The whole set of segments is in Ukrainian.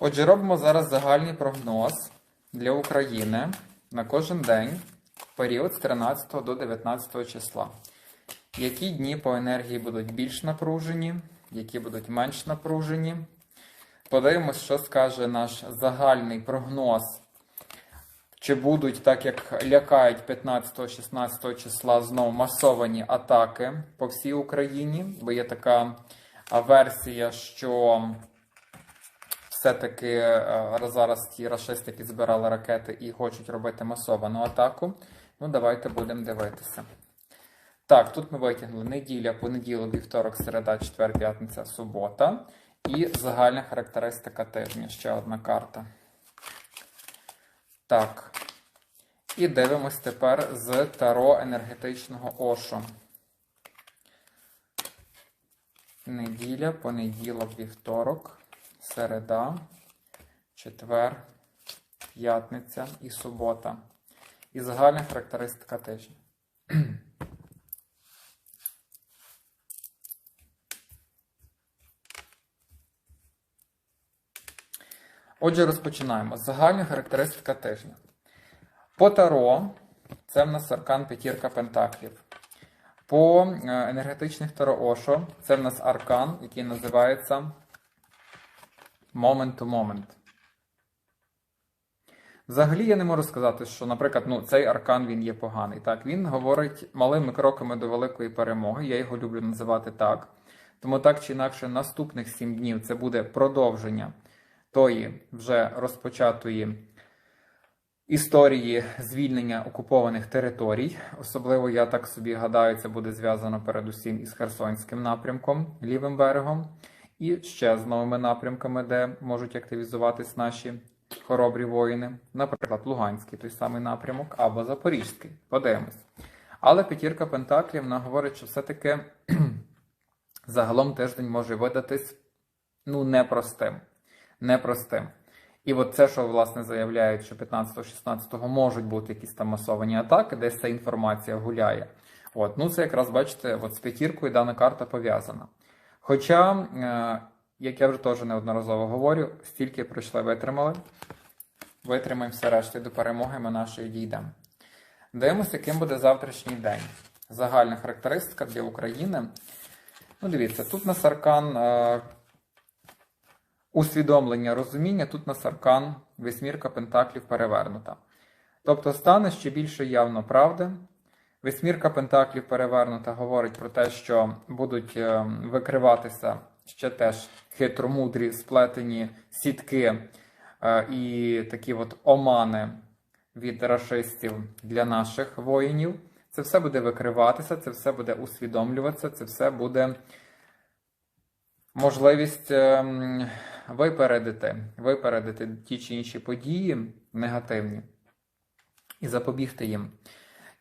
Отже, робимо зараз загальний прогноз для України на кожен день в період з 13 до 19 числа. Які дні по енергії будуть більш напружені, які будуть менш напружені. Подивимось, що скаже наш загальний прогноз. Чи будуть, так як лякають 15-16 числа, знову масовані атаки по всій Україні, бо є така версія, що все-таки е, зараз ті рашисти підзбирали ракети і хочуть робити масовану атаку. Ну, давайте будемо дивитися. Так, тут ми витягнули неділя, понеділок, вівторок, середа, четвер, п'ятниця, субота. І загальна характеристика тижня. Ще одна карта. Так. І дивимось тепер з таро енергетичного Ошо. Неділя, понеділок, вівторок, середа, четвер, п'ятниця і субота. І загальна характеристика тижня. Отже, розпочинаємо. Загальна характеристика тижня. По Таро це в нас аркан п'ятірка пентаклів. По е, енергетичних Таро Ошо це в нас аркан, який називається Moment to Moment. Взагалі я не можу сказати, що, наприклад, ну, цей аркан він є поганий. Так, Він говорить малими кроками до великої перемоги. Я його люблю називати так. Тому так чи інакше, наступних сім днів це буде продовження тої вже розпочатої історії звільнення окупованих територій. Особливо, я так собі гадаю, це буде зв'язано передусім із Херсонським напрямком, лівим берегом, і ще з новими напрямками, де можуть активізуватись наші хоробрі воїни, наприклад, Луганський той самий напрямок або Запорізький. Подивимось. Але п'ятірка Пентаклів вона говорить, що все-таки загалом тиждень може видатись ну, непростим. Непростим. І от це, що власне заявляють, що 15-16 можуть бути якісь там масовані атаки, десь ця інформація гуляє. От, ну це якраз бачите, от з п'ятіркою дана карта пов'язана. Хоча, е, як я вже теж неодноразово говорю, стільки пройшли, витримали. Витримаємо все решти до перемоги, ми нашої дійдемо. Дивимося, яким буде завтрашній день. Загальна характеристика для України. Ну, дивіться, тут на саркан. Е, усвідомлення розуміння, тут на саркан весьмірка пентаклів перевернута. Тобто стане ще більше явно правди. Весьмірка пентаклів перевернута говорить про те, що будуть е, викриватися ще теж хитромудрі сплетені сітки е, і такі от омани від рашистів для наших воїнів. Це все буде викриватися, це все буде усвідомлюватися, це все буде можливість ем, випередити, випередити ті чи інші події негативні і запобігти їм.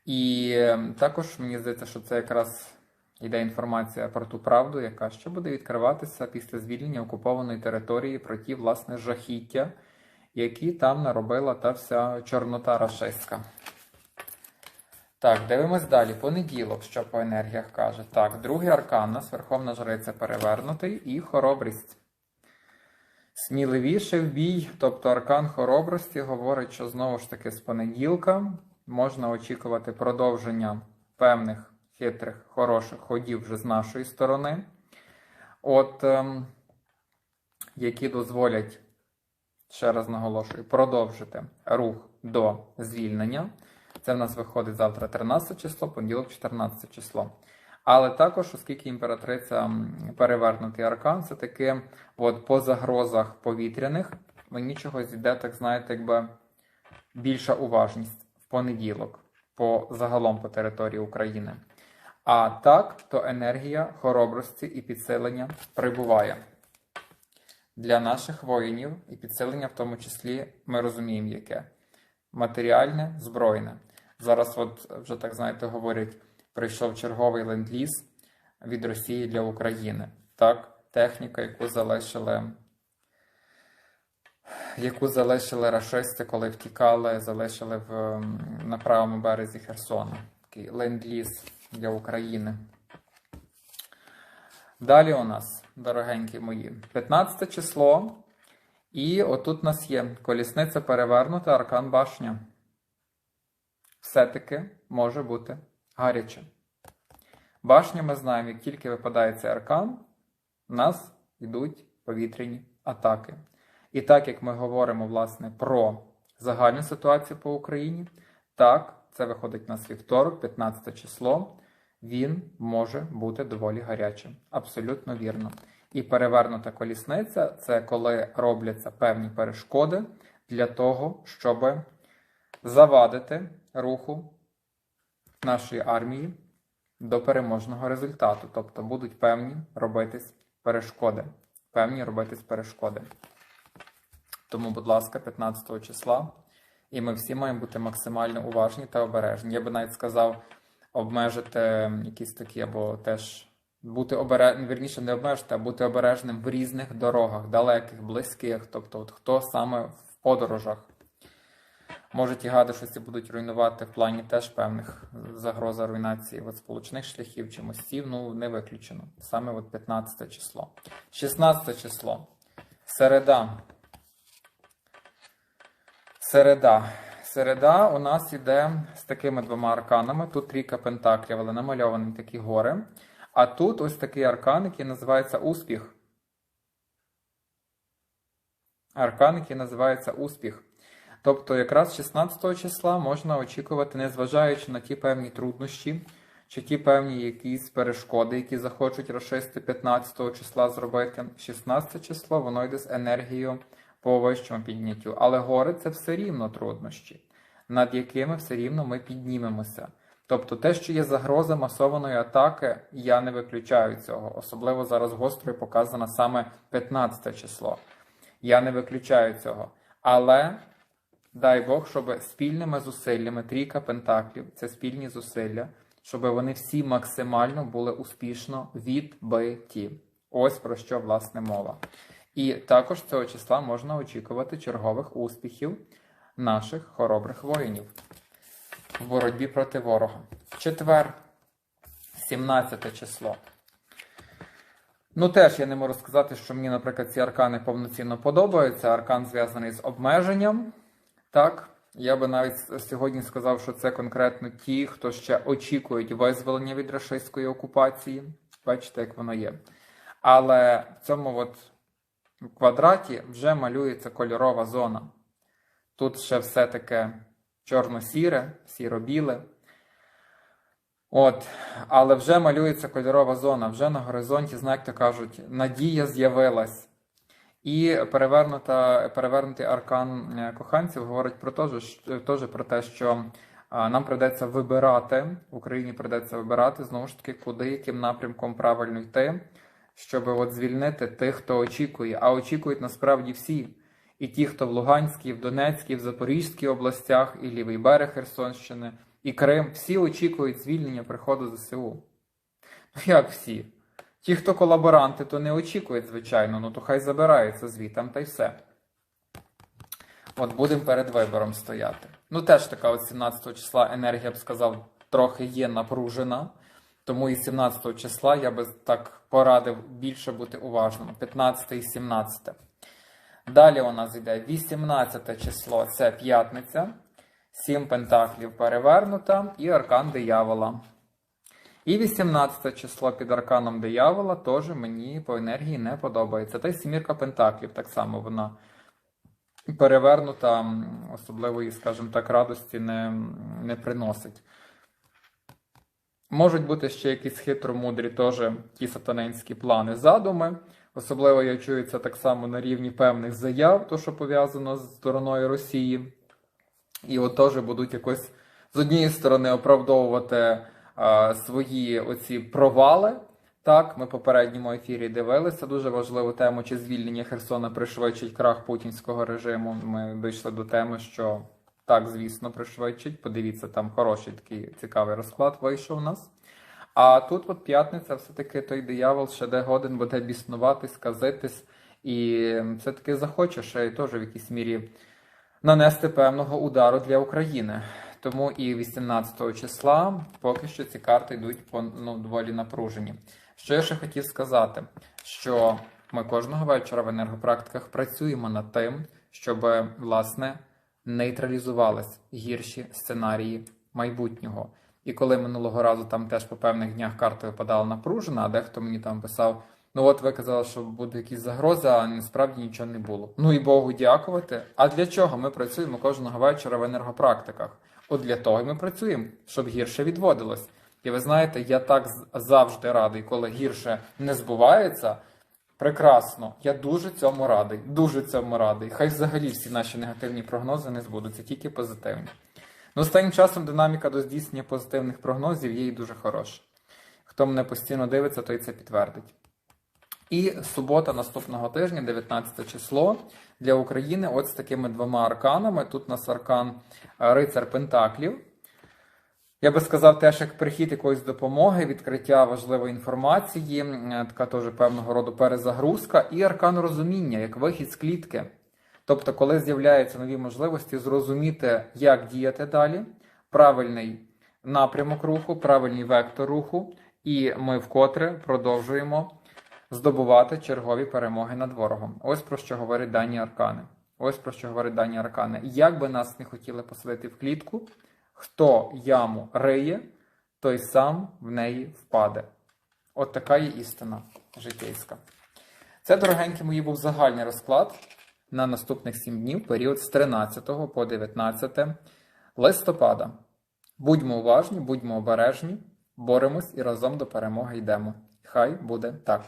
І ем, також мені здається, що це якраз йде інформація про ту правду, яка ще буде відкриватися після звільнення окупованої території про ті, власне, жахіття, які там наробила та вся чорнота рашистська. Так, дивимось далі. Понеділок, що по енергіях каже. Так, другий аркан нас, Верховна Жриця перевернутий і хоробрість. Сміливіше в бій, тобто аркан хоробрості, говорить, що знову ж таки з понеділка можна очікувати продовження певних хитрих, хороших ходів вже з нашої сторони, от, ем, які дозволять, ще раз наголошую, продовжити рух до звільнення. Це в нас виходить завтра 13 число, понеділок 14 число. Але також, оскільки імператриця перевернутий аркан, це таки от по загрозах повітряних мені чогось йде, так знаєте, якби більша уважність понеділок по загалом по території України. А так, то енергія хоробрості і підсилення прибуває для наших воїнів, і підсилення, в тому числі, ми розуміємо, яке матеріальне, збройне. Зараз, от вже так знаєте, говорять, прийшов черговий ленд-ліз від Росії для України. Так, техніка, яку залишили, яку залишили рашисти, коли втікали, залишили в, на правому березі Херсона. Такий ленд-ліз для України. Далі у нас, дорогенькі мої, 15 число. І отут у нас є колісниця перевернута, аркан башня. Все-таки може бути гаряче. Башня ми знаємо, як тільки випадає цей аркан, у нас йдуть повітряні атаки. І так як ми говоримо власне про загальну ситуацію по Україні, так, це виходить на вівторок, 15 число, він може бути доволі гарячим. Абсолютно вірно. І перевернута колісниця це коли робляться певні перешкоди для того, щоб завадити руху нашої армії до переможного результату. Тобто будуть певні робитись перешкоди. Певні робитись перешкоди. Тому, будь ласка, 15 числа. І ми всі маємо бути максимально уважні та обережні. Я би навіть сказав, обмежити якісь такі, або теж бути обережним, вірніше, не обмежити, а бути обережним в різних дорогах, далеких, близьких, тобто, от хто саме в подорожах. Може, ті гадишості будуть руйнувати в плані теж певних загроза руйнації от сполучних шляхів чи мостів, ну не виключено. Саме от 15 число. 16 число. Середа. Середа. Середа у нас іде з такими двома арканами. Тут трійка пентаклів, але намальовані такі гори. А тут ось такий аркан, який називається успіх. Аркан, який називається успіх. Тобто, якраз 16 числа можна очікувати, незважаючи на ті певні труднощі, чи ті певні якісь перешкоди, які захочуть розшисти 15 числа зробити. 16 число воно йде з енергією по вищому підняттю. Але гори це все рівно труднощі, над якими все рівно ми піднімемося. Тобто те, що є загроза масованої атаки, я не виключаю цього. Особливо зараз гострою показано саме 15 число. Я не виключаю цього. Але дай Бог, щоб спільними зусиллями, трійка пентаклів, це спільні зусилля, щоб вони всі максимально були успішно відбиті. Ось про що власне мова. І також цього числа можна очікувати чергових успіхів наших хоробрих воїнів в боротьбі проти ворога. Четвер, 17 число. Ну, теж я не можу сказати, що мені, наприклад, ці аркани повноцінно подобаються. Аркан зв'язаний з обмеженням. Так, я би навіть сьогодні сказав, що це конкретно ті, хто ще очікують визволення від рашистської окупації. Бачите, як воно є. Але в цьому от квадраті вже малюється кольорова зона. Тут ще все таке чорно-сіре, сіро-біле. От, але вже малюється кольорова зона, вже на горизонті, знаєте, кажуть, надія з'явилась. І перевернута, перевернутий аркан е, коханців говорить про те, що, теж про те, що нам придеться вибирати, в Україні придеться вибирати знову ж таки, куди, яким напрямком правильно йти, щоб от звільнити тих, хто очікує. А очікують насправді всі. І ті, хто в Луганській, в Донецькій, в Запорізькій областях, і лівий берег Херсонщини, і Крим, всі очікують звільнення приходу ЗСУ. Ну як всі? Ті, хто колаборанти, то не очікують, звичайно, ну то хай забираються звітам та й все. От будемо перед вибором стояти. Ну, теж така от 17 числа енергія, б сказав, трохи є напружена. Тому і 17 числа я би так порадив більше бути уважним. 15 і 17. Далі у нас йде 18 число це п'ятниця. 7 пентаклів перевернута і аркан диявола. І 18 число під арканом диявола теж мені по енергії не подобається. Та й сімірка пентаклів так само вона перевернута, особливої, скажімо так, радості не, не приносить. Можуть бути ще якісь хитромудрі теж ті сатанинські плани, задуми. Особливо я чую це так само на рівні певних заяв, то що пов'язано з стороною Росії. І от теж будуть якось з однієї сторони оправдовувати а, свої оці провали. Так, ми в попередньому ефірі дивилися дуже важливу тему, чи звільнення Херсона пришвидшить крах путінського режиму. Ми дійшли до теми, що так, звісно, пришвидшить. Подивіться, там хороший такий цікавий розклад вийшов у нас. А тут, от п'ятниця, все-таки той диявол ще де годин буде біснуватись, сказитись, і все-таки захоче ще теж в якійсь мірі нанести певного удару для України. Тому і 18 числа поки що ці карти йдуть по ну, доволі напружені. Що я ще хотів сказати, що ми кожного вечора в енергопрактиках працюємо над тим, щоб власне нейтралізувались гірші сценарії майбутнього. І коли минулого разу там теж по певних днях карта випадала напружена, а дехто мені там писав: ну от ви казали, що буде якісь загрози, а насправді нічого не було. Ну і Богу дякувати. А для чого ми працюємо кожного вечора в енергопрактиках? От для того і ми працюємо, щоб гірше відводилось. І ви знаєте, я так завжди радий, коли гірше не збувається. Прекрасно, я дуже цьому радий, дуже цьому радий. Хай взагалі всі наші негативні прогнози не збудуться, тільки позитивні. Ну, останнім часом динаміка до здійснення позитивних прогнозів є і дуже хороша. Хто мене постійно дивиться, той це підтвердить. І субота наступного тижня, 19 число, для України от з такими двома арканами. Тут у нас аркан е, Рицар Пентаклів. Я би сказав, теж як прихід якоїсь допомоги, відкриття важливої інформації, така теж певного роду перезагрузка, і аркан розуміння, як вихід з клітки. Тобто, коли з'являються нові можливості зрозуміти, як діяти далі, правильний напрямок руху, правильний вектор руху, і ми вкотре продовжуємо здобувати чергові перемоги над ворогом. Ось про що говорять дані аркани. Ось про що говорять дані аркани. Як би нас не хотіли посадити в клітку, хто яму риє, той сам в неї впаде. От така є істина житейська. Це, дорогенькі мої, був загальний розклад на наступних 7 днів, період з 13 по 19 листопада. Будьмо уважні, будьмо обережні, боремось і разом до перемоги йдемо. Хай буде так.